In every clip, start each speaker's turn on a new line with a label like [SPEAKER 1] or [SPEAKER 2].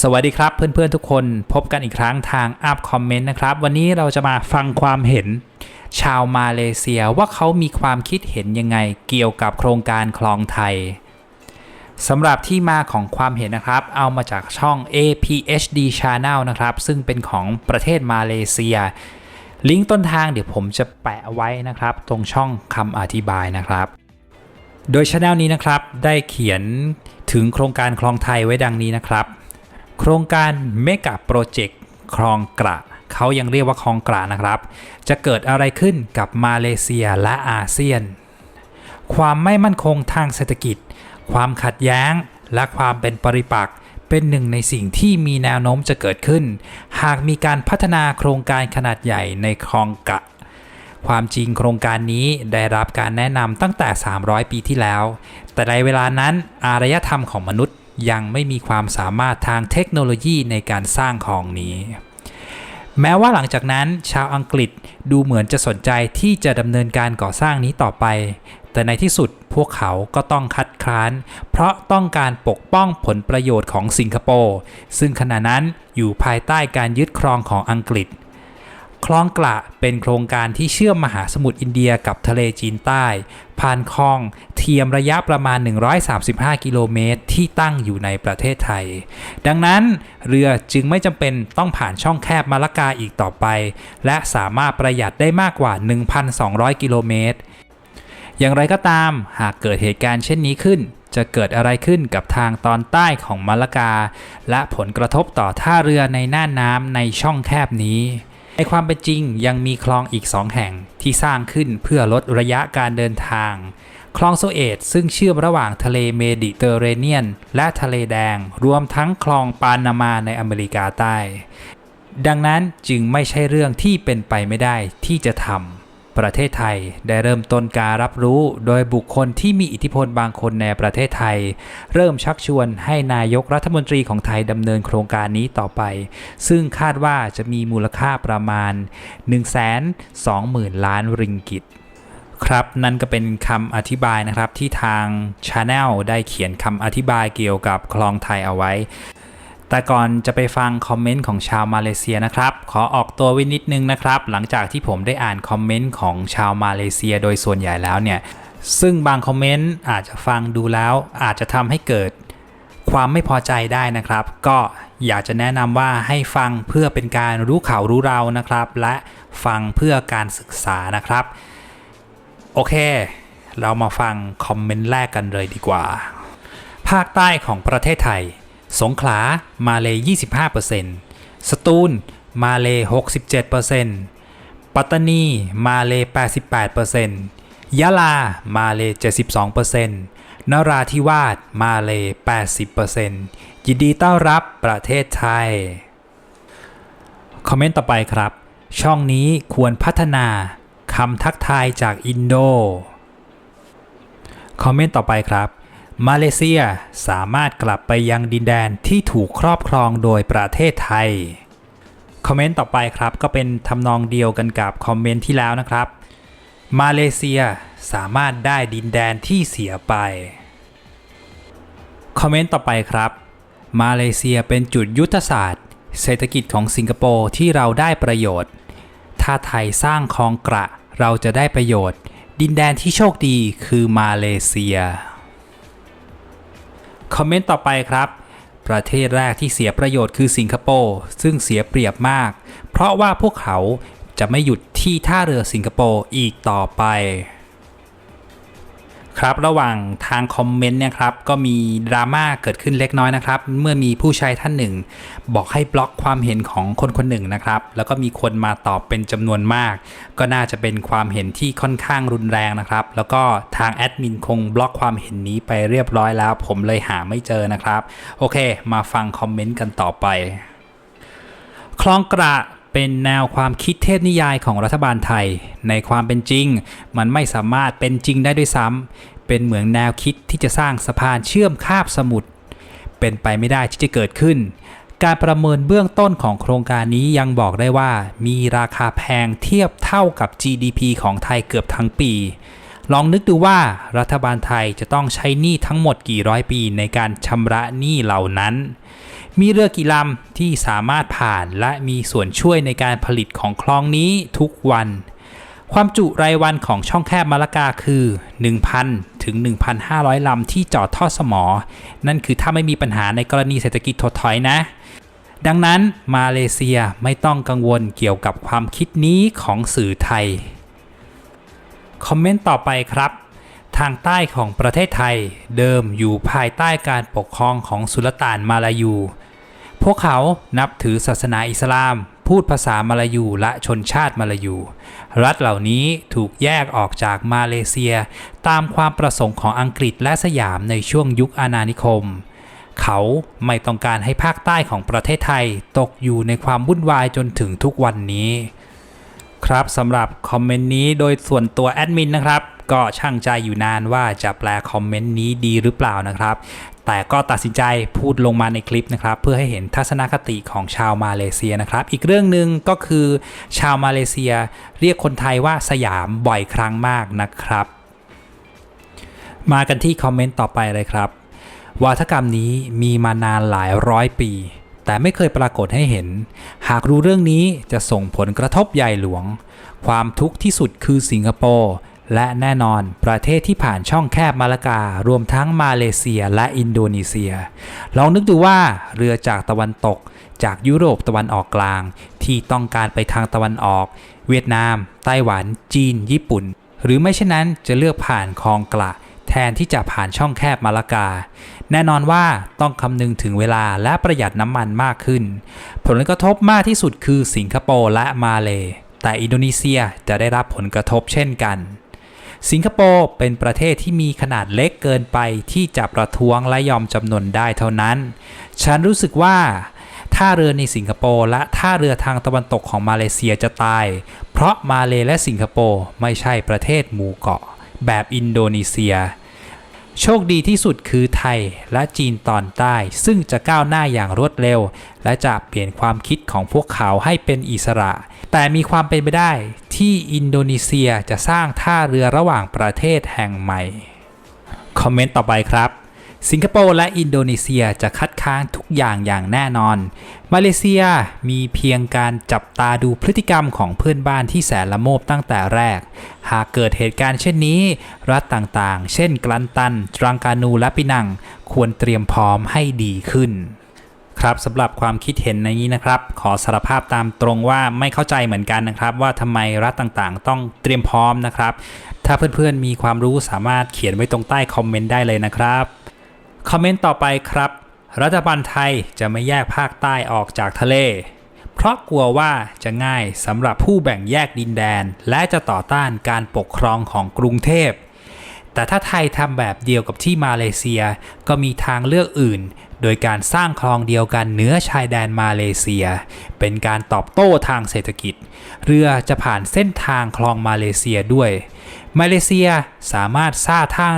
[SPEAKER 1] สวัสดีครับเพื่อนๆทุกคนพบกันอีกครั้งทางอัพคอมเมนต์นะครับ วันนี้เราจะมาฟังความเห็น ชาวมาเลเซียว่าเขามีความคิดเห็นยังไงเกี่ยวกับโครงการคลองไทยสำหรับที่มาของความเห็นนะครับ เอามาจากช่อง APHD Channel นะครับ ซึ่งเป็นของประเทศมาเลเซีย ลิงก์ต้นทางเดี๋ยวผมจะแปะไว้นะครับ ตรงช่องคำอธิบายนะครับ โดยช anel นี้นะครับได้เขียนถึงโครงการคลองไทยไว้ดังนี้นะครับ โครงการเมกะโปรเจกต์คลองกระเขายังเรียกว่าคลองกระนะครับ จะเกิดอะไรขึ้นกับมาเลเซียและอาเซียน ความไม่มั่นคงทางเศรษฐกิจ ความขัดแย้งและความเป็นปริปักษ์เป็นหนึ่งในสิ่งที่มีแนวโน้มจะเกิดขึ้น หากมีการพัฒนาโครงการขนาดใหญ่ในคลองกระความจริงโครงการนี้ได้รับการแนะนำตั้งแต่ 300 ปีที่แล้ว แต่ในเวลานั้นอารยธรรมของมนุษย์ ยังไม่มีความสามารถทางเทคโนโลยีในการสร้างคลองนี้ แม้ว่าหลังจากนั้นชาวอังกฤษดูเหมือนจะสนใจที่จะดำเนินการก่อสร้างนี้ต่อไป แต่ในที่สุดพวกเขาก็ต้องคัดค้าน เพราะต้องการปกป้องผลประโยชน์ของสิงคโปร์ซึ่งขณะนั้นอยู่ภายใต้การยึดครองของอังกฤษ คลองกระเป็นโครงการที่เชื่อมมหาสมุทรอินเดียกับทะเลจีนใต้ ผ่านคลองเทียมระยะประมาณ 135 กิโลเมตรที่ตั้งอยู่ในประเทศไทย ดังนั้นเรือจึงไม่จำเป็นต้องผ่านช่องแคบมาละกาอีกต่อไป และสามารถประหยัดได้มากกว่า 1,200 กิโลเมตร อย่างไรก็ตามหากเกิดเหตุการณ์เช่นนี้ขึ้นจะเกิดอะไรขึ้นกับทางตอนใต้ของมาละกา และผลกระทบต่อท่าเรือในน่านน้ำในช่องแคบนี้ ในความเป็นจริงยังมีคลองอีกสองแห่งที่สร้างขึ้นเพื่อลดระยะการเดินทาง คลองโซเอตซึ่งเชื่อมระหว่างทะเลเมดิเตอร์เรเนียน และทะเลแดง รวมทั้งคลองปานามาในอเมริกาใต้ ดังนั้นจึงไม่ใช่เรื่องที่เป็นไปไม่ได้ที่จะทำ ประเทศไทยได้เริ่มต้นการรับรู้โดยบุคคลที่มีอิทธิพลบางคนในประเทศไทย เริ่มชักชวนให้นายกรัฐมนตรีของไทยดำเนินโครงการนี้ต่อไป ซึ่งคาดว่าจะมีมูลค่าประมาณ 120,000 ล้านริงกิตครับนั่นก็เป็นคำอธิบายนะครับที่ทาง Channel ได้เขียนคำอธิบายเกี่ยวกับคลองไทยเอาไว้ แต่ก่อนจะไปฟังคอมเมนต์ของชาวมาเลเซียนะครับ ขอออกตัวไว้นิดนึงนะครับ หลังจากที่ผมได้อ่านคอมเมนต์ของชาวมาเลเซียโดยส่วนใหญ่แล้วเนี่ย ซึ่งบางคอมเมนต์อาจจะฟังดูแล้วอาจจะทำให้เกิดความไม่พอใจได้นะครับ ก็อยากจะแนะนำว่าให้ฟังเพื่อเป็นการรู้ข่าวรู้เรานะครับ และฟังเพื่อการศึกษานะครับ โอเค เรามาฟังคอมเมนต์แรกกันเลยดีกว่า ภาคใต้ของประเทศไทย สงขลามาเลย25%สตูล มาเลย67%ปัตตานี มาเลย88%ยะลา มาเลย72%นราธิวาส มาเลย80%ยินดีต้อนรับประเทศไทย คอมเมนต์ต่อไปครับ ช่องนี้ควรพัฒนาคำทักทายจากอินโด คอมเมนต์ต่อไปครับ มาเลเซียสามารถกลับไปยังดินแดนที่ถูกครอบครองโดยประเทศไทย คอมเมนต์ต่อไปครับก็เป็นทำนองเดียวกันกับคอมเมนต์ที่แล้วนะครับ มาเลเซียสามารถได้ดินแดนที่เสียไป คอมเมนต์ต่อไปครับ มาเลเซียเป็นจุดยุทธศาสตร์ เศรษฐกิจของสิงคโปร์ที่เราได้ประโยชน์ ถ้าไทยสร้างคลองกระเราจะได้ประโยชน์ ดินแดนที่โชคดีคือมาเลเซีย คอมเมนต์ต่อไปครับ ประเทศแรกที่เสียประโยชน์คือสิงคโปร์ซึ่งเสียเปรียบมาก เพราะว่าพวกเขาจะไม่หยุดที่ท่าเรือสิงคโปร์อีกต่อไป ครับระหว่างทางคอมเมนต์เนี่ยครับก็มีดราม่าเกิดขึ้นเล็กน้อยนะครับ เมื่อมีผู้ใช้ท่านหนึ่ง บอกให้บล็อกความเห็นของคนคนหนึ่งนะครับ แล้วก็มีคนมาตอบเป็นจำนวนมาก ก็น่าจะเป็นความเห็นที่ค่อนข้างรุนแรงนะครับ แล้วก็ทางแอดมินคงบล็อกความเห็นนี้ไปเรียบร้อยแล้ว ผมเลยหาไม่เจอนะครับ โอเค มาฟังคอมเมนต์กันต่อไปคลองกระ เป็นแนวความคิดเทพนิยายของรัฐบาลไทย ในความเป็นจริง มันไม่สามารถเป็นจริงได้ด้วยซ้ำเป็นเหมือนแนวคิดที่จะสร้างสะพานเชื่อมคาบสมุทรเป็นไปไม่ได้ที่จะเกิดขึ้น การประเมินเบื้องต้นของโครงการนี้ยังบอกได้ว่า มีราคาแพงเทียบเท่ากับ GDP ของไทยเกือบทั้งปี ลองนึกดูว่ารัฐบาลไทยจะต้องใช้หนี้ทั้งหมดกี่ร้อยปีในการชำระหนี้เหล่านั้น มีเรือกี่ลำที่สามารถผ่านและมีส่วนช่วยในการผลิตของคลองนี้ทุกวัน ความจุรายวันของช่องแคบมาละกาคือ 1,000 ถึง 1,500 ลำที่จอดท่อสมอ นั่นคือถ้าไม่มีปัญหาในกรณีเศรษฐกิจถดถอยนะ ดังนั้นมาเลเซียไม่ต้องกังวลเกี่ยวกับความคิดนี้ของสื่อไทย คอมเมนต์ต่อไปครับทางใต้ของประเทศไทยเดิมอยู่ภายใต้การปกครองของสุลต่านมาลายู พวกเขานับถือศาสนาอิสลาม พูดภาษามาลายูและชนชาติมาลายู รัฐเหล่านี้ถูกแยกออกจากมาเลเซีย ตามความประสงค์ของอังกฤษและสยามในช่วงยุคอาณานิคม เขาไม่ต้องการให้ภาคใต้ของประเทศไทยตกอยู่ในความวุ่นวายจนถึงทุกวันนี้ ครับสำหรับคอมเมนต์นี้โดยส่วนตัวแอดมินนะครับ ก็ช่างใจอยู่นานว่าจะแปลคอมเมนต์นี้ดีหรือเปล่านะครับ แต่ก็ตัดสินใจพูดลงมาในคลิปนะครับ เพื่อให้เห็นทัศนคติของชาวมาเลเซียนะครับ อีกเรื่องหนึ่งก็คือชาวมาเลเซียเรียกคนไทยว่าสยามบ่อยครั้งมากนะครับ มากันที่คอมเมนต์ต่อไปเลยครับวาทกรรมนี้มีมานานหลายร้อยปี แต่ไม่เคยปรากฏให้เห็น หากรู้เรื่องนี้จะส่งผลกระทบใหญ่หลวง ความทุกข์ที่สุดคือสิงคโปร์ และแน่นอนประเทศที่ผ่านช่องแคบมาลากา รวมทั้งมาเลเซียและอินโดนีเซีย ลองนึกดูว่าเรือจากตะวันตก จากยุโรปตะวันออกกลาง ที่ต้องการไปทางตะวันออก เวียดนาม ไต้หวัน จีน ญี่ปุ่น หรือไม่เช่นนั้นจะเลือกผ่านคลองกระแทนที่จะผ่านช่องแคบมาลากา แน่นอนว่าต้องคำนึงถึงเวลาและประหยัดน้ำมันมากขึ้น ผลกระทบมากที่สุดคือสิงคโปร์และมาเล แต่อินโดนีเซียจะได้รับผลกระทบเช่นกัน สิงคโปร์เป็นประเทศที่มีขนาดเล็กเกินไปที่จะประท้วงและยอมจำนนได้เท่านั้น ฉันรู้สึกว่าท่าเรือในสิงคโปร์และท่าเรือทางตะวันตกของมาเลเซียจะตาย เพราะมาเลและสิงคโปร์ไม่ใช่ประเทศหมู่เกาะ แบบอินโดนีเซีย โชคดีที่สุดคือไทยและจีนตอนใต้ ซึ่งจะก้าวหน้าอย่างรวดเร็ว และจะเปลี่ยนความคิดของพวกเขาให้เป็นอิสระ แต่มีความเป็นไปได้ที่อินโดนีเซียจะสร้างท่าเรือระหว่างประเทศแห่งใหม่ คอมเมนต์ต่อไปครับ สิงคโปร์และอินโดนีเซียจะคัดค้านทุกอย่างอย่างแน่นอน มาเลเซียมีเพียงการจับตาดูพฤติกรรมของเพื่อนบ้านที่แสนละโมบตั้งแต่แรก หากเกิดเหตุการณ์เช่นนี้ รัฐต่างๆ เช่นกลันตัน ตรังกานู และปินัง ควรเตรียมพร้อมให้ดีขึ้น ครับสำหรับความคิดเห็นในนี้นะครับ ขอสารภาพตามตรงว่าไม่เข้าใจเหมือนกันนะครับ ว่าทำไมรัฐต่างๆ ต้องเตรียมพร้อมนะครับ ถ้าเพื่อนๆมีความรู้สามารถเขียนไว้ตรงใต้คอมเมนต์ได้เลยนะครับ คอมเมนต์ต่อไปครับ รัฐบาลไทยจะไม่แยกภาคใต้ออกจากทะเล เพราะกลัวว่าจะง่ายสำหรับผู้แบ่งแยกดินแดน และจะต่อต้านการปกครองของกรุงเทพ แต่ถ้าไทยทำแบบเดียวกับที่มาเลเซีย ก็มีทางเลือกอื่น โดยการสร้างคลองเดียวกันเหนือชายแดนมาเลเซีย เป็นการตอบโต้ทางเศรษฐกิจ เรือจะผ่านเส้นทางคลองมาเลเซียด้วย มาเลเซียสามารถสร้างท่า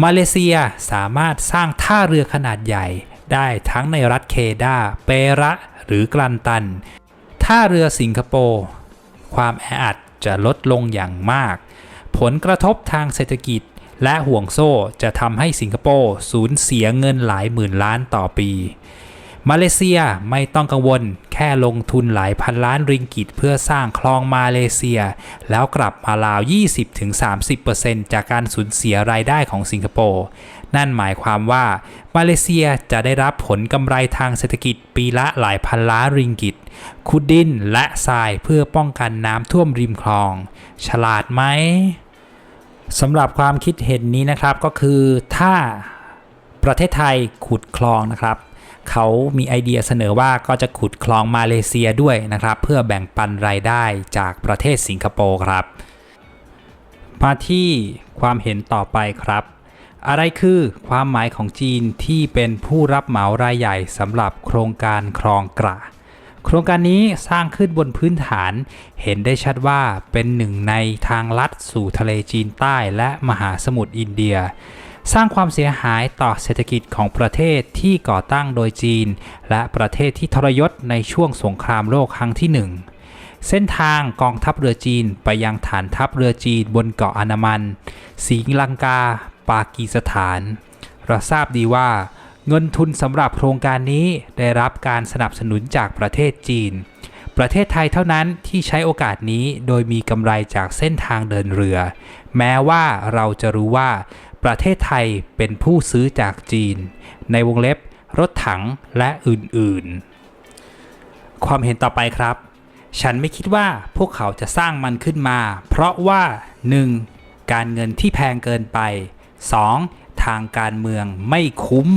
[SPEAKER 1] มาเลเซียสามารถสร้างท่าเรือขนาดใหญ่ ได้ทั้งในรัฐเคดา เประ หรือกลันตัน ท่าเรือสิงคโปร์ ความแออัดจะลดลงอย่างมาก ผลกระทบทางเศรษฐกิจและห่วงโซ่จะทำให้สิงคโปร์สูญเสียเงินหลายหมื่นล้านต่อปี มาเลเซียไม่ต้องกังวลแค่ลงทุนหลายพันล้านริงกิตเพื่อสร้างคลองมาเลเซีย แล้วกลับมาราว 20-30%จากการสูญเสียรายได้ของสิงคโปร์ นั่นหมายความว่ามาเลเซียจะได้รับผลกำไรทางเศรษฐกิจปีละหลายพันล้านริงกิตขุดดินและทรายเพื่อป้องกันน้ำท่วมริมคลอง ฉลาดไหมสำหรับความคิดเห็นนี้นะครับก็คือถ้าประเทศไทยขุดคลองนะครับ เขามีไอเดียเสนอว่าก็จะขุดคลองมาเลเซียด้วยนะครับ เพื่อแบ่งปันรายได้จากประเทศสิงคโปร์ครับมาที่ความเห็นต่อไปครับ อะไรคือความหมายของจีนที่เป็นผู้รับเหมารายใหญ่สำหรับโครงการคลองกระ โครงการนี้สร้างขึ้นบนพื้นฐานเห็นได้ชัดว่าเป็นหนึ่งในทางลัดสู่ทะเลจีนใต้และมหาสมุทรอินเดีย สร้างความเสียหายต่อเศรษฐกิจของประเทศที่ก่อตั้งโดยจีน และประเทศที่ทรยศในช่วงสงครามโลกครั้งที่หนึ่งเส้นทางกองทัพเรือจีนไปยังฐานทัพเรือจีนบนเกาะอันามัน สีลังกา ปากีสถาน เราทราบดีว่า เงินทุนสำหรับโครงการนี้ได้รับการสนับสนุนจากประเทศจีน ประเทศไทยเท่านั้นที่ใช้โอกาสนี้โดยมีกำไรจากเส้นทางเดินเรือ แม้ว่าเราจะรู้ว่า ประเทศไทยเป็นผู้ซื้อจากจีน ในวงเล็บรถถังและอื่นๆ ความเห็นต่อไปครับ ฉันไม่คิดว่าพวกเขาจะสร้างมันขึ้นมา เพราะว่า 1. การเงินที่แพงเกินไป 2. ทางการเมืองไม่คุ้ม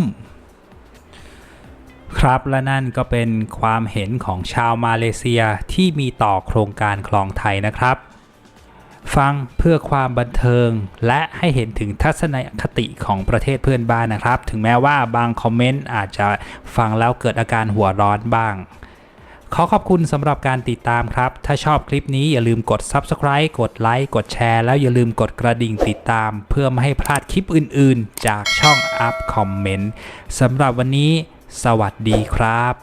[SPEAKER 1] ครับและนั่นก็เป็นความเห็นของชาวมาเลเซียที่มีต่อโครงการคลองไทยนะครับ ฟังเพื่อความบันเทิง และให้เห็นถึงทัศนคติของประเทศเพื่อนบ้านนะครับ ถึงแม้ว่าบางคอมเมนต์อาจจะฟังแล้วเกิดอาการหัวร้อนบ้าง ขอขอบคุณสำหรับการติดตามครับ ถ้าชอบคลิปนี้อย่าลืมกด Subscribe กดไลค์กดแชร์แล้วอย่าลืมกดกระดิ่งติดตาม เพื่อไม่ให้พลาดคลิปอื่น ๆ จากช่อง Up Comment สำหรับวันนี้ สวัสดีครับ